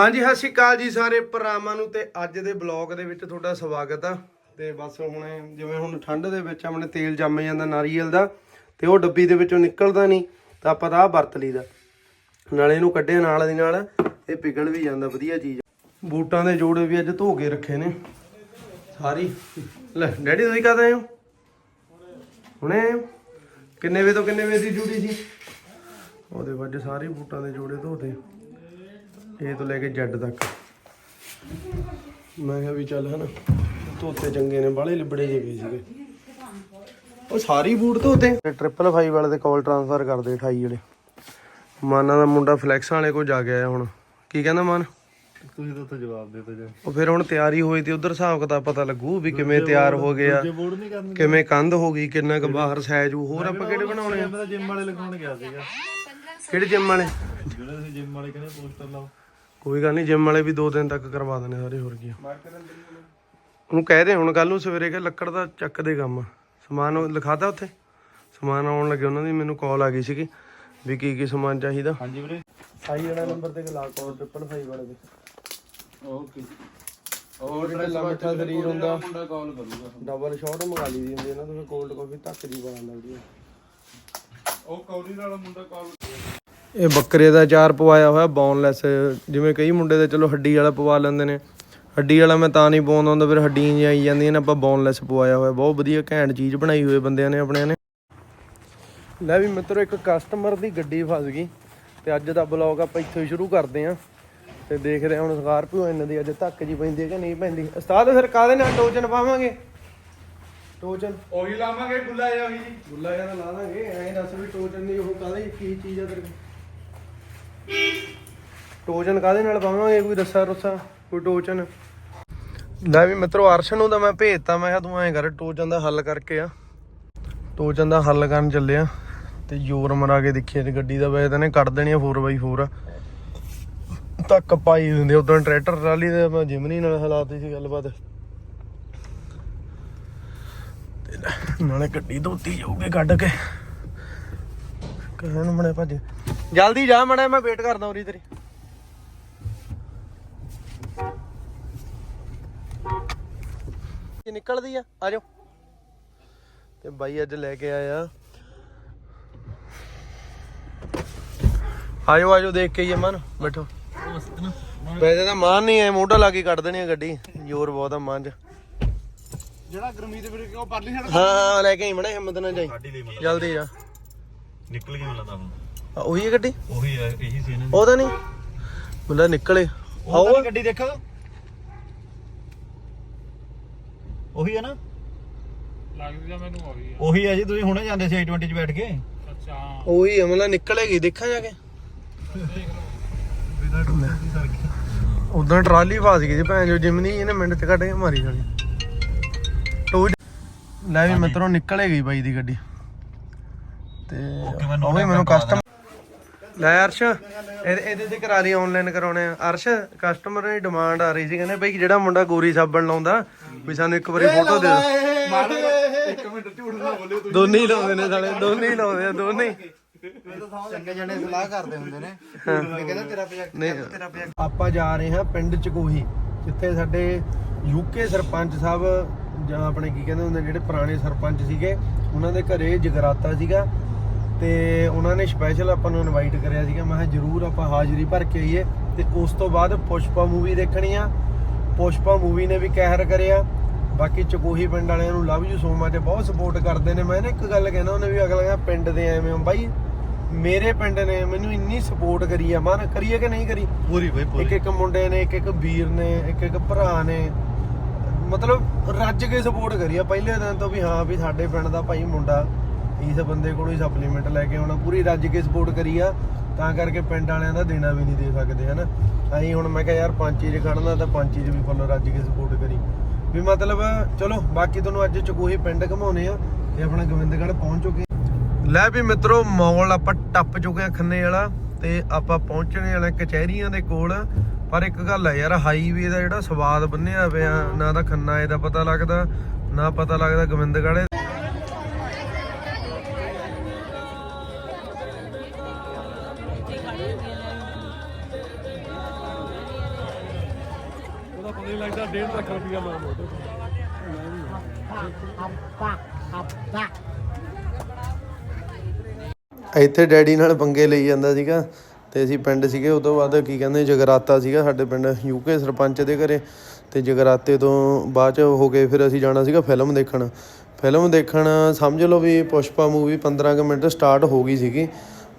ਹਾਂਜੀ, ਸਤਿ ਸ਼੍ਰੀ ਅਕਾਲ ਜੀ ਸਾਰੇ ਭਰਾਵਾਂ ਨੂੰ ਤੇ ਅੱਜ ਦੇ ਬਲੌਗ ਦੇ ਵਿੱਚ ਤੁਹਾਡਾ ਸਵਾਗਤ ਆ। ਤੇ ਬਸ ਹੁਣ ਜਿਵੇਂ ਹੁਣ ਠੰਡ ਦੇ ਵਿੱਚ ਆਪਣੇ ਤੇਲ ਜੰਮ ਜਾਂਦਾ ਨਾਰੀਅਲ ਦਾ ਤੇ ਉਹ ਡੱਬੀ ਦੇ ਵਿੱਚੋਂ ਨਿਕਲਦਾ ਨਹੀਂ, ਤਾਂ ਆਪਾਂ ਤਾਂ ਵਰਤ ਲਈਦਾ। ਨਾਲੇ ਇਹਨੂੰ ਕੱਢਿਆ ਨਾਲ ਦੀ ਨਾਲ, ਇਹ ਪਿਗਲ ਵੀ ਜਾਂਦਾ, ਵਧੀਆ ਚੀਜ਼ ਬੂਟਾਂ ਦੇ ਜੋੜੇ ਵੀ ਅੱਜ ਧੋ ਕੇ ਰੱਖੇ ਨੇ। ਸਾਰੀ। ਲੈ, ਡੈਡੀ ਤੁਸੀਂ ਕਦ ਆਏ ਹੋ? ਹੁਣੇ ਆਏ ਹੋ? ਕਿੰਨੇ ਵਜੇ ਤੋਂ ਕਿੰਨੇ ਵਜੇ ਦੀ ਡਿਊਟੀ ਸੀ? ਉਹਦੇ ਵੱਜ ਸਾਰੇ ਬੂਟਾਂ ਦੇ ਜੋੜੇ ਧੋਤੇ। ਇਹ ਤੋਂ ਲੈ ਕੇ ਜੱਡ ਤੱਕ। ਮੈਂ ਕਿਹਾ ਵੀ ਚੱਲ ਹਨਾ ਧੋਤੇ ਚੰਗੇ ਨੇ ਬਾਲੇ ਲਿਬੜੇ ਜਿਹੇ ਵੀ ਸੀਗੇ। ਉਹ ਸਾਰੀ ਬੂਟ ਧੋਤੇ। ਟ੍ਰਿਪਲ 5 ਵਾਲੇ ਦੇ ਕਾਲ ਟ੍ਰਾਂਸਫਰ ਕਰਦੇ 28 ਵਾਲੇ। ਮਾਨਾ ਦਾ ਮੁੰਡਾ ਫਲੈਕਸ ਵਾਲੇ ਕੋਲ ਜਾ ਆਇਆ ਹੁਣ। ਕੀ ਕਹਿੰਦਾ ਮਾਨ? ਤੁਸੀਂ ਤਾਂ ਉੱਥੇ ਜਵਾਬ ਦੇ ਤਾ ਜੀ। ਉਹ ਫਿਰ ਹੁਣ ਤਿਆਰੀ ਹੋਈ ਤੇ ਉਧਰ ਹਿਸਾਬ ਕਿਤਾਬ ਪਤਾ ਲੱਗੂ ਵੀ ਕਿਵੇਂ ਤਿਆਰ ਹੋ ਗਿਆ ਜੇ ਕਿਵੇਂ ਕੰਧ ਹੋ ਗਈ ਕਿੰਨਾ ਕੁ ਬਾਹਰ ਸਾਈਜ਼ ਹੋਰ ਆਪਾਂ ਕਿਹੜੇ ਬਣਾਉਣੇ ਆ? ਮੈਂ ਤਾਂ ਜਿਮ ਵਾਲੇ ਲਗਾਉਣ ਗਿਆ ਸੀਗਾ। ਕਿਹੜੇ ਜਿਮ ਵਾਲੇ? ਜਿਹੜੇ ਤੁਸੀਂ ਜਿਮ ਵਾਲੇ ਕਹਿੰਦੇ ਪੋਸਟਰ ਲਾਓ। ਕੋਈ ਗੱਲ ਨਹੀਂ ਜਿਮ ਵਾਲੇ ਵੀ 2 ਦਿਨ ਤੱਕ ਕਰਵਾ ਦੇਣੇ ਸਾਰੇ ਹੋਰ ਕੀ। ਆ। ਉਹਨੂੰ ਕਹਿ ਦੇ ਹੁਣ ਕੱਲ ਨੂੰ ਸਵੇਰੇ ਕਿ ਲੱਕੜ ਦਾ ਚੱਕ ਦੇ ਕੰਮ। ਸਮਾਨ ਉਹ ਲਿਖਾਤਾ ਉੱਥੇ? ਸਮਾਨ ਆਉਣ ਲੱਗੇ ਉਹਨਾਂ ਦੀ ਮੈਨੂੰ ਕਾਲ ਆ ਗਈ ਸੀਗੀ ਵੀ ਕੀ ਕੀ ਸਮਾਨ ਚਾਹੀਦਾ। ਹਾਂਜੀ ਵੀਰੇ। ਸਾਈ ਵਾਲਾ ਨੰਬਰ ਤੇ ਲਾ ਕਾਲ ਟ੍ਰਿਪਲ 5 ਵਾਲੇ ਦੇ ਓਕੇ। ਉਹ ਜਿਹੜਾ ਮਿੱਠਾ ਸਰੀਰ ਹੁੰਦਾ। ਮੁੰਡਾ ਕਾਲ ਕਰੂਗਾ। ਡਬਲ ਸ਼ਾਟ ਮੰਗਾ ਲਈ ਦੀ ਹੁੰਦੀ ਇਹਨਾਂ ਤੋਂ ਕੋਲਡ ਕਾਫੀ ਧੱਕ ਦੀ ਬਣਾ ਲੱਗਦੀ ਹੈ। ਉਹ ਕੌਰੀ ਵਾਲਾ ਮੁੰਡਾ ਕਾਲ ਇਹ ਬੱਕਰੇ ਦਾ ਚਾਰ ਪਵਾਇਆ ਹੋਇਆ ਬੋਨਲੈਸ ਜਿਵੇਂ ਕਈ ਮੁੰਡੇ ਦੇ ਚਲੋ ਹੱਡੀ ਵਾਲਾ ਪਵਾ ਲੈਂਦੇ ਨੇ। ਹੱਡੀ ਵਾਲਾ ਮੈਂ ਤਾਂ ਨਹੀਂ ਪਾਉਂਦਾ ਹੁੰਦਾ ਫਿਰ ਹੱਡੀਆਂ ਜਿਹੀਆਂ ਆਈ ਜਾਂਦੀਆਂ ਨੇ ਆਪਾਂ ਬੋਨਲੈਸ ਪਵਾਇਆ ਹੋਇਆ। ਬਹੁਤ ਵਧੀਆ ਘੈਂਟ ਚੀਜ਼ ਬਣਾਈ ਹੋਈ ਬੰਦਿਆਂ ਨੇ ਆਪਣਿਆਂ ਨੇ। ਲੈ ਵੀ ਮਿੱਤਰੋ ਇੱਕ ਕਸਟਮਰ ਦੀ ਗੱਡੀ ਫਸ ਗਈ। ਤੇ ਅੱਜ ਦਾ ਬਲੌਗ ਆਪਾਂ ਇੱਥੋਂ ਹੀ ਸ਼ੁਰੂ ਕਰਦੇ ਆਂ ਤੇ ਦੇਖਦੇ ਹਾਂ ਹੁਣ ਸਕਾਰਪੀਓ ਇਹਨਾਂ ਦੀ ਅੱਜ ਧੱਕ ਜੀ ਪੈਂਦੀ ਹੈ ਕਿ ਨਹੀਂ ਪੈਂਦੀ। ਉਸਤਾਦ ਫਿਰ ਕਾਹਦੇ ਨਾਲ ਟੋਚਨ ਪਾਵਾਂਗੇ? ਟੋਚਨ? ਉਹੀ ਲਾਵਾਂਗੇ ਗੁੱਲਾ ਜਾ ਵੀ ਜੀ ਗੁੱਲਾ ਤਾਂ ਲਾ ਦਾਂਗੇ। ਐਂ ਦੱਸ ਵੀ ਟੋਜਨ ਦੀ ਉਹ ਕਾਹਦੀ ਕੀ ਚੀਜ਼ ਆ ਤੇਰੇ ਕੋਲ? ਟੋਜਨ ਕਾਹਦੇ ਨਾਲ ਪਾਵਾਂਗੇ? ਕੋਈ ਰੱਸਾ ਰੁੱਸਾ? ਕੋਈ ਟੋਜਨ ਲੈ ਵੀ ਮਿੱਤਰੋ, ਅਰਸ਼ ਨੂੰ ਤਾਂ ਮੈਂ ਭੇਜਤਾ, ਮੈਂ ਕਿਹਾ ਤੂੰ ਐਂ ਕਰ ਟੋਜਨ ਦਾ ਹੱਲ ਕਰਕੇ ਆ। ਟੋਜਨ ਦਾ ਹੱਲ ਕਰਨ ਚੱਲਿਆ। ਤੇ ਜ਼ੋਰ ਮਰਾ ਕੇ ਦੇਖੀਏ ਤੇ ਗੱਡੀ ਦਾ ਵੈਸੇ ਤਾਂ ਨੇ ਕੱਢ ਦੇਣੀ ਆ 4x4 ਤੱਕ ਪਾਈ ਦਿੰਦੇ ਉਦੋਂ ਟਰੈਕਟਰ ਟਰਾਲੀ ਦੇ ਮੈਂ ਜਿਮਨੀ ਨਾਲ ਹਲਾਤੀ ਸੀ ਗੱਲਬਾਤ। ਤੇ ਨਾਲੇ ਗੱਡੀ ਧੋਤੀ ਜਾਊਗੀ ਕੱਢ ਕੇ। ਕਹਿਣ ਮਣੇ ਭੱਜ। ਜਲਦੀ ਜਾ ਮੜਾ ਮੈਂ ਵੇਟ ਕਰਦਾ ਉਰੀ ਤੇਰੀ। ਕੀ ਨਿਕਲਦੀ ਆ? ਆ ਜਾਓ। ਤੇ ਬਾਈ ਅੱਜ ਲੈ ਕੇ ਆਇਆ। ਆਜੋ ਆਜੋ ਦੇਖ ਕੇ ਹੀ ਮਨ। ਬੈਠੋ। ਵੈਸੇ ਤਾਂ ਮਾਨ ਨਹੀਂ ਐ ਮੋਢਾ ਲਾ ਕੇ ਕੱਢ ਦੇਣੀ ਆ ਗੱਡੀ। ਜ਼ੋਰ ਬਹੁਤ ਆ ਮਾਨ ਚ। ਜਿਹੜਾ ਗਰਮੀ ਦੇ ਵੀਰੇ ਉਹ ਪਰਲੀ ਛੱਡ ਹਾਂ ਹਾਂ ਲੈ ਕੇ ਆਈ ਮੜਾ ਹਿੰਮਤ ਨਾਲ ਜਾਈ। ਜਲਦੀ ਜਾ ਨਿਕਲ ਗਈ ਮਿਲਦਾ ਹੁਣ। ਆ, ਉਹੀ ਹੈ ਗੱਡੀ? ਉਹੀ ਹੈ ਇਹੀ ਸੀ ਇਹਨਾਂ ਉਹ ਤਾਂ ਨਹੀਂ। ਮੁੰਡਾ ਨਿਕਲੇ। ਉਹ ਤਾਂ ਗੱਡੀ ਦੇਖੋ। ਉਹੀ ਹੈ ਨਾ? ਲੱਗਦੀ ਤਾਂ ਮੈਨੂੰ ਉਹੀ ਆ ਉਹੀ ਹੈ ਜੀ ਤੁਸੀਂ ਹੁਣੇ ਜਾਂਦੇ ਸੀ i20 ਚ ਬੈਠ ਕੇ। ਅੱਛਾ। ਉਹੀ ਹੈ ਮਤਲਬ ਨਿਕਲੇਗੀ ਦੇਖਾਂ ਜਾ ਕੇ। ਬਿਨਾਂ ਸਰ ਉਦੋਂ ਟਰਾਲੀ ਫਸ ਗਈ ਸੀ ਭੈਣ ਜੋ ਜਿਮਨੀ ਇਹਨੇ ਮਿੰਟ ਚ ਕੱਢ ਕੇ ਮਾਰੀ ਸਾਲੀ। ਟੋਜ ਲੈ ਵੀ ਮਿੱਤਰੋਂ ਨਿਕਲੇ ਗਈ ਬਾਈ ਦੀ ਗੱਡੀ। ਤੇ ਉਹ ਵੀ ਮੈਨੂੰ ਕਸਟਮ ਲੈ ਅਰਸ਼ ਇਹਦੇ ਇਹਦੇ ਤੇ ਕਰਾ ਲਈ ਆਨਲਾਈਨ ਕਰਾਉਣੇ ਆ। ਅਰਸ਼ ਕਸਟਮਰ ਦੀ ਡਿਮਾਂਡ ਆ ਰਹੀ ਸੀ ਕਹਿੰਦੇ ਬਈ ਜਿਹੜਾ ਮੁੰਡਾ ਗੋਰੀ ਸਾਬਣ ਲਾਉਂਦਾ ਵੀ ਸਾਨੂੰ ਇੱਕ ਵਾਰੀ ਫੋਟੋ ਦੇ ਦਿਓ। ਇੱਕ ਮਿੰਟ ਝੂਠ ਨਾ ਬੋਲਿਓ ਤੁਸੀਂ। ਦੋਨੇ ਹੀ ਲਾਉਂਦੇ ਨੇ ਸਾਲੇ ਦੋਨੇ ਹੀ ਲਾਉਂਦੇ ਆ ਦੋਨੇ ਹੀ। ਚੰਗੇ ਜਣੇ ਸਲਾਹ ਕਰਦੇ ਹੁੰਦੇ ਨੇ। ਮੈਂ ਕਹਿੰਦਾ ਤੇਰਾ ਪ੍ਰੋਜੈਕਟ ਨਹੀਂ। ਆਪਾਂ ਜਾ ਰਹੇ ਹਾਂ ਪਿੰਡ ਚਕੋਹੀ ਜਿੱਥੇ ਸਾਡੇ ਯੂਕੇ ਸਰਪੰਚ ਸਾਹਿਬ ਜਾਂ ਆਪਣੇ ਕੀ ਕਹਿੰਦੇ ਹੁੰਦੇ ਜਿਹੜੇ ਪੁਰਾਣੇ ਸਰਪੰਚ ਸੀਗੇ ਉਹਨਾਂ ਦੇ ਘਰੇ ਜਗਰਾਤਾ ਸੀਗਾ। ਤੇ ਉਹਨਾਂ ਨੇ ਸਪੈਸ਼ਲ ਆਪਾਂ ਨੂੰ ਇਨਵਾਈਟ ਕਰਿਆ ਸੀਗਾ ਮੈਂ ਕਿਹਾ ਜਰੂਰ ਆਪਾਂ ਹਾਜ਼ਰੀ ਭਰ ਕੇ ਆਈਏ। ਤੇ ਉਸ ਤੋਂ ਬਾਅਦ ਪੁਸ਼ਪਾ ਮੂਵੀ ਦੇਖਣੀ ਆ। ਪੁਸ਼ਪਾ ਮੂਵੀ ਨੇ ਵੀ ਕਹਿਰ ਕਰਿਆ। ਬਾਕੀ ਚਕੋਹੀ ਪਿੰਡ ਵਾਲਿਆਂ ਨੂੰ ਲਵ ਯੂ ਸੋ ਮਚ ਬਹੁਤ ਸਪੋਰਟ ਕਰਦੇ ਨੇ। ਮੈਂ ਨਾ ਇੱਕ ਗੱਲ ਕਹਿਣਾ ਉਹਨੇ ਵੀ ਅਗਲਾ ਪਿੰਡ ਦੇ ਐਵੇਂ ਹੋ। ਬਾਈ ਮੇਰੇ ਪਿੰਡ ਨੇ ਮੈਨੂੰ ਇੰਨੀ ਸਪੋਰਟ ਕਰੀ ਆ। ਮਨ ਕਰੀਏ ਕਿ ਨਹੀਂ ਕਰੀ? ਪੂਰੀ ਬਈ ਇੱਕ ਪੂਰੀ। ਇੱਕ ਮੁੰਡੇ ਨੇ ਇੱਕ ਇੱਕ ਵੀਰ ਨੇ ਇੱਕ ਇੱਕ ਭਰਾ ਨੇ। ਮਤਲਬ ਰੱਜ ਕੇ ਸਪੋਰਟ ਕਰੀ ਆ। ਪਹਿਲੇ ਦਿਨ ਤੋਂ ਵੀ ਹਾਂ ਵੀ ਸਾਡੇ ਪਿੰਡ ਦਾ ਭਾਈ ਮੁੰਡਾ ਇਸ ਬੰਦੇ ਕੋਲੋਂ ਹੀ ਸਪਲੀਮੈਂਟ ਲੈ ਕੇ ਆਉਣਾ। ਪੂਰੀ ਰੱਜ ਕੇ ਸਪੋਰਟ ਕਰੀ ਆ, ਤਾਂ ਕਰਕੇ ਪਿੰਡ ਵਾਲਿਆਂ ਦਾ ਦੇਣਾ ਵੀ ਨਹੀਂ ਦੇ ਸਕਦੇ, ਹਨਾ? ਅਸੀਂ ਹੁਣ ਮੈਂ ਕਿਹਾ ਯਾਰ ਪੰਚੀ 'ਚ ਖੜਨਾ, ਤਾਂ ਪੰਚੀ 'ਚ ਵੀ ਫੁੱਲ ਰੱਜ ਕੇ ਸਪੋਰਟ ਕਰੀ। ਵੀ ਮਤਲਬ, ਚਲੋ, ਬਾਕੀ ਤੁਹਾਨੂੰ ਅੱਜ ਚਕੋਹੀ ਪਿੰਡ ਘਮਾਉਨੇ ਆ, ਤੇ ਆਪਣਾ ਗੋਬਿੰਦਗੜ੍ਹ ਪਹੁੰਚ ਚੁੱਕੇ ਲੈ ਵੀ ਮਿੱਤਰੋ ਮੌਲ ਆਪਾਂ ਟੱਪ ਚੁੱਕੇ ਆ ਖੰਨੇ ਵਾਲਾ, ਤੇ ਆਪਾਂ ਪਹੁੰਚਣੇ ਵਾਲੇ ਕਚਹਿਰੀਆਂ ਦੇ ਕੋਲ। ਪਰ ਇੱਕ ਗੱਲ ਹੈ ਯਾਰ ਹਾਈਵੇ ਦਾ ਜਿਹੜਾ ਸਵਾਦ ਬੰਨਿਆ ਪਿਆ, ਨਾ ਤਾਂ ਖੰਨਾ ਇਹਦਾ ਪਤਾ ਲੱਗਦਾ, ਨਾ ਪਤਾ ਲੱਗਦਾ ਗੋਬਿੰਦਗੜ੍ਹ ਮੈਨੂੰ ਲੱਗਦਾ 1.5 ਲੱਖ ਰੁਪਇਆ ਲੋਨ ਉਹਦੇ ਇੱਥੇ ਡੈਡੀ ਨਾਲ ਪੰਗੇ ਲਈ ਜਾਂਦਾ ਸੀਗਾ ਤੇ ਅਸੀਂ ਪਿੰਡ ਸੀਗੇ ਉਸ ਤੋਂ ਬਾਅਦ ਕੀ ਕਹਿੰਦੇ, ਜਗਰਾਤਾ ਸੀਗਾ ਸਾਡੇ ਪਿੰਡ ਯੂਕੇ ਸਰਪੰਚ ਦੇ ਘਰੇ। ਤੇ ਜਗਰਾਤੇ ਤੋਂ ਬਾਅਦ ਚ ਹੋ ਕੇ ਫਿਰ ਅਸੀਂ ਜਾਣਾ ਸੀਗਾ ਫਿਲਮ ਦੇਖਣ। ਫਿਲਮ ਦੇਖਣ ਸਮਝ ਲਓ ਵੀ ਪੁਸ਼ਪਾ ਮੂਵੀ 15 ਕੁ ਮਿੰਟ ਸਟਾਰਟ ਹੋ ਗਈ ਸੀਗੀ।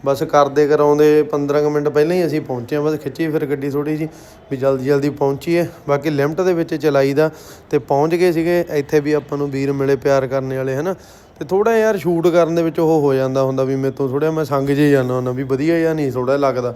ਬਸ ਕਰਦੇ ਕਰਾਉਂਦੇ 15 ਕੁ ਮਿੰਟ ਪਹਿਲਾਂ ਹੀ ਅਸੀਂ ਪਹੁੰਚੇ ਹਾਂ, ਬਸ ਖਿੱਚੀ ਫਿਰ ਗੱਡੀ ਥੋੜੀ ਜੀ ਵੀ ਜਲਦੀ ਜਲਦੀ ਪਹੁੰਚੀਏ। ਬਾਕੀ ਲਿਮਟ ਦੇ ਵਿੱਚ ਚਲਾਈ ਦਾ ਤੇ ਪਹੁੰਚ ਗਏ ਸੀਗੇ, ਇੱਥੇ ਵੀ ਆਪਾਂ ਨੂੰ ਵੀਰ ਮਿਲੇ ਪਿਆਰ ਕਰਨ ਵਾਲੇ, ਹਨਾ। ਤੇ ਥੋੜਾ ਯਾਰ ਸ਼ੂਟ ਕਰਨ ਦੇ ਵਿੱਚ ਉਹ ਹੋ ਜਾਂਦਾ ਹੁੰਦਾ ਵੀ ਮੇਰੇ ਤੋਂ ਥੋੜਾ ਮੈਂ ਸੰਗ ਜੇ ਜਾਂਦਾ ਹੁੰਦਾ ਵੀ ਵਧੀਆ ਜਾਂ ਨਹੀਂ ਥੋੜਾ ਲੱਗਦਾ।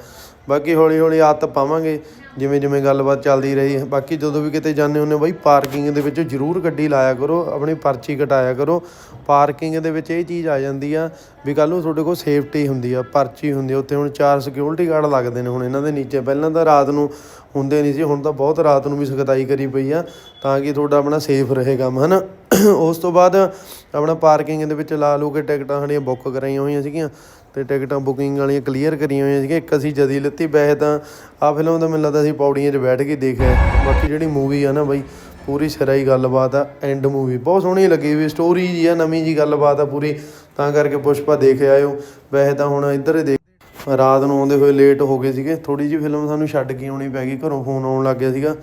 ਬਾਕੀ ਹੌਲੀ ਹੌਲੀ ਆਦਤ ਪਾਵਾਂਗੇ। ਜਿਵੇਂ ਜਿਵੇਂ ਗੱਲਬਾਤ ਚੱਲਦੀ ਰਹੀ, ਬਾਕੀ ਜਦੋਂ ਵੀ ਕਿਤੇ ਜਾਂਦੇ ਹੁੰਦੇ ਬਾਈ, ਪਾਰਕਿੰਗ ਦੇ ਵਿੱਚ ਜ਼ਰੂਰ ਗੱਡੀ ਲਾਇਆ ਕਰੋ, ਆਪਣੀ ਪਰਚੀ ਕਟਾਇਆ ਕਰੋ। ਪਾਰਕਿੰਗ ਦੇ ਵਿੱਚ ਇਹ ਚੀਜ਼ ਆ ਜਾਂਦੀ ਆ ਵੀ ਕੱਲ ਨੂੰ ਤੁਹਾਡੇ ਕੋਲ ਸੇਫਟੀ ਹੁੰਦੀ ਆ, ਪਰਚੀ ਹੁੰਦੀ ਆ। ਉੱਥੇ ਹੁਣ ਚਾਰ ਸਿਕਿਉਰਿਟੀ ਗਾਰਡ ਲੱਗਦੇ ਨੇ ਹੁਣ ਇਹਨਾਂ ਦੇ ਨੀਚੇ। ਪਹਿਲਾਂ ਤਾਂ ਰਾਤ ਨੂੰ ਹੁੰਦੇ ਨਹੀਂ ਸੀ, ਹੁਣ ਤਾਂ ਬਹੁਤ ਰਾਤ ਨੂੰ ਵੀ ਸਖਤਾਈ ਕਰੀ ਪਈ ਆ ਤਾਂ ਕਿ ਤੁਹਾਡਾ ਆਪਣਾ ਸੇਫ ਰਹੇ ਕੰਮ, ਹਨਾ? ਉਸ ਤੋਂ ਬਾਅਦ ਆਪਣਾ ਪਾਰਕਿੰਗ ਦੇ ਵਿੱਚ ਲਾ ਲੂ ਕੇ ਟਿਕਟਾਂ ਸਾਡੀਆਂ ਬੁੱਕ ਕਰਾਈਆਂ ਹੋਈਆਂ ਸੀਗੀਆਂ। ਤੇ ਟਿਕਟਾਂ ਬੁਕਿੰਗ ਵਾਲੀਆਂ ਕਲੀਅਰ ਕਰੀਆਂ ਹੋਈਆਂ ਸੀਗੀਆਂ। ਇੱਕ ਅਸੀਂ ਜਦੀ ਲਿੱਤੀ, ਵੈਸੇ ਤਾਂ ਆ ਫਿਲਮ ਤਾਂ ਮੈਨੂੰ ਲੱਗਦਾ ਸੀ ਪੌੜੀਆਂ 'ਚ ਬੈਠ ਕੇ ਦੇਖਿਆ। ਬਾਕੀ ਜਿਹੜੀ ਮੂਵੀ ਆ ਨਾ ਬਾਈ, ਪੂਰੀ ਸਿਰਾਈ ਗੱਲਬਾਤ ਆ ਐਂਡ ਮੂਵੀ ਬਹੁਤ ਸੋਹਣੀ ਲੱਗੀ ਵੀ ਸਟੋਰੀ ਜੀ ਆ, ਨਵੀਂ ਜੀ ਗੱਲਬਾਤ ਆ ਪੂਰੀ। ਤਾਂ ਕਰਕੇ ਪੁਸ਼ਪਾ ਦੇਖ ਆਇਓ। ਵੈਸੇ ਤਾਂ ਹੁਣ ਇੱਧਰ ਹੀ ਦੇਖ ਰਾਤ ਨੂੰ ਆਉਂਦੇ ਹੋਏ ਲੇਟ ਹੋ ਗਏ ਸੀਗੇ। ਥੋੜੀ ਜਿਹੀ ਫਿਲਮ ਸਾਨੂੰ ਛੱਡ ਕੇ ਆਉਣੀ ਪੈ ਗਈ। ਘਰੋਂ ਫੋਨ ਆਉਣ ਲੱਗ ਗਿਆ ਸੀਗਾ।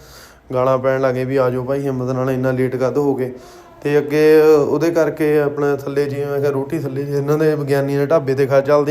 ਗਾਲਾਂ ਪੈਣ ਲੱਗੇ ਵੀ ਆਜੋ ਭਾਈ, ਹਿੰਮਤ ਨਾਲ ਇੰਨਾ ਲੇਟ ਕਦ ਹੋ ਗਏ? ਅਤੇ ਅੱਗੇ ਉਹਦੇ ਕਰਕੇ ਆਪਣਾ ਥੱਲੇ ਜਿਵੇਂ ਮੈਂ ਕਿਹਾ ਰੋਟੀ ਥੱਲੇ ਇਹਨਾਂ ਦੇ ਵਿਗਿਆਨੀਆਂ ਦੇ ਢਾਬੇ ਤੇ ਖਾ ਚੱਲਦੇ ਹਾਂ